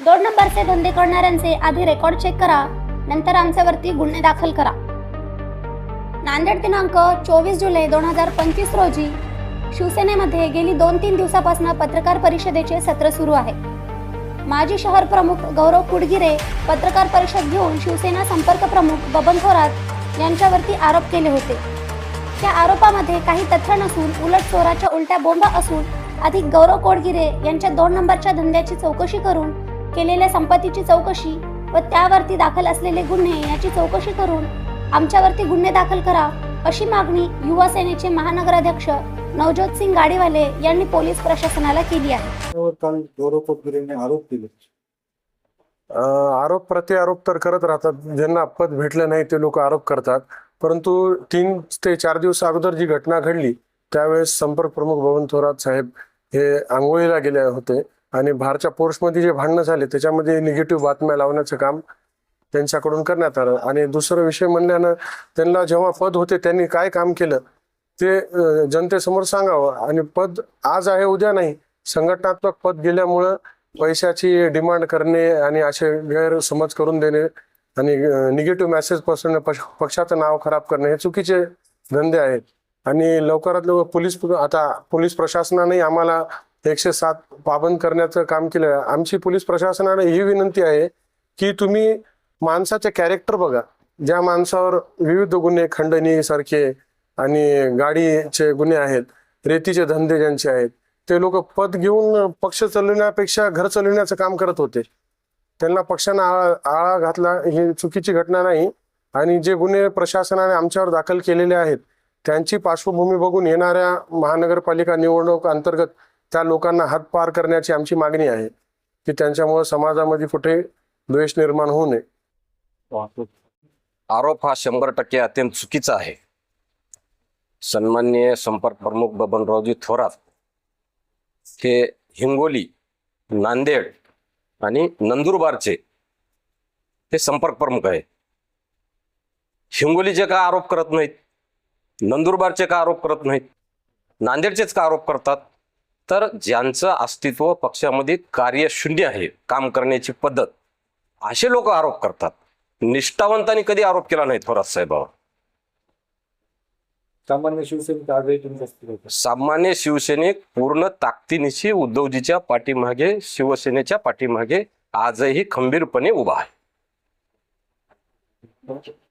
दोन नंबरचे धंदे करणाऱ्यांचे आधी रेकॉर्ड चेक करा नंतर आमच्यावरती गुन्हे दाखल करा. नांदेड दिनांक चोवीस जुलै दोन हजार पंचवीस रोजी शिवसेनेमध्ये गेली दोन तीन दिवसापासून पत्रकार परिषदेचे सत्र सुरू आहे. माजी शहर प्रमुख गौरव कुडगिरे पत्रकार परिषद घेऊन शिवसेना संपर्क प्रमुख बबन थोरात यांच्यावरती आरोप केले होते. त्या आरोपामध्ये काही तथ्य नसून उलट चोराच्या उलट्या बोंबा असून अधिक गौरव कोडगिरे यांच्या दोन नंबरच्या धंद्याची चौकशी करून केलेल्या संपत्तीची चौकशी व त्यावरती दाखल असलेले गुन्हे याची चौकशी करून आमच्यावरती गुन्हे दाखल करा अशी मागणी युवा सेनेचे महानगराध्यक्ष नवज्योत सिंग गाडीवाले यांनी पोलीस प्रशासनाला केली आहे. त्यावर काल गौरव पोतगिरेंनी आरोप केले अं, आरोप प्रत्यारोप तर करत राहतात. ज्यांना पद भेटलं नाही ते लोक आरोप करतात. परंतु तीन ते चार दिवस अगोदर जी घटना घडली त्यावेळेस संपर्क प्रमुख बबन थोरात साहेब हे आंघोळीला गेले होते. आणि भारच्या पोर्समध्ये जे भांडणं झाले त्याच्यामध्ये निगेटिव्ह बातम्या लावण्याचं काम त्यांच्याकडून करण्यात आलं. आणि दुसरा विषय म्हणल्यानं त्यांना जेव्हा पद होते त्यांनी काय काम केलं ते जनतेसमोर सांगावं. आणि पद आज आहे उद्या नाही. संघटनात्मक पद गेल्यामुळं पैशाची डिमांड करणे आणि असे गैरसमज करून देणे आणि निगेटिव्ह मेसेज पसरणे पक्ष- पक्षाचं नाव खराब करणे हे चुकीचे धंदे आहेत. आणि लवकरात लवकर पोलीस आता पोलीस प्रशासनाने आम्हाला एकशे सात पाबंद करण्याचं काम केलं. आमची पोलीस प्रशासनाने ही विनंती आहे की तुम्ही माणसाचे कॅरेक्टर बघा. ज्या माणसावर विविध गुन्हे खंडणी सारखे आणि गाडीचे गुन्हे आहेत रेतीचे धंदे ज्यांचे आहेत ते लोक पद घेऊन पक्ष चालवण्यापेक्षा घर चालवण्याचं काम करत होते. त्यांना पक्षानं आळा आळा घातला ही चुकीची घटना नाही. आणि जे गुन्हे प्रशासनाने आमच्यावर दाखल केलेले आहेत त्यांची पार्श्वभूमी बघून येणाऱ्या महानगरपालिका निवडणूक अंतर्गत त्या लोकांना हात पार करण्याची आमची मागणी आहे की त्यांच्यामुळे समाजामध्ये कुठे द्वेष निर्माण होऊ नये. आरोप हा शंभर टक्के अत्यंत चुकीचा आहे. सन्माननीय संपर्क प्रमुख बबनरावजी थोरात हे हिंगोली नांदेड आणि नंदुरबारचे हे संपर्क प्रमुख आहे हिंगोलीचे का आरोप करत नाहीत? नंदुरबारचे का आरोप करत नाहीत? नांदेडचेच का आरोप करतात? तर ज्यांचं अस्तित्व पक्षामध्ये कार्यशून्य आहे काम करण्याची पद्धत असे लोक आरोप करतात. निष्ठावंतांनी कधी आरोप केला नाही थोरात साहेबावर? सामान्य शिवसैनिक. सामान्य शिवसैनिक पूर्ण ताकदीनिशी उद्धवजीच्या पाठीमागे शिवसेनेच्या पाठीमागे आजही खंबीरपणे उभा आहे.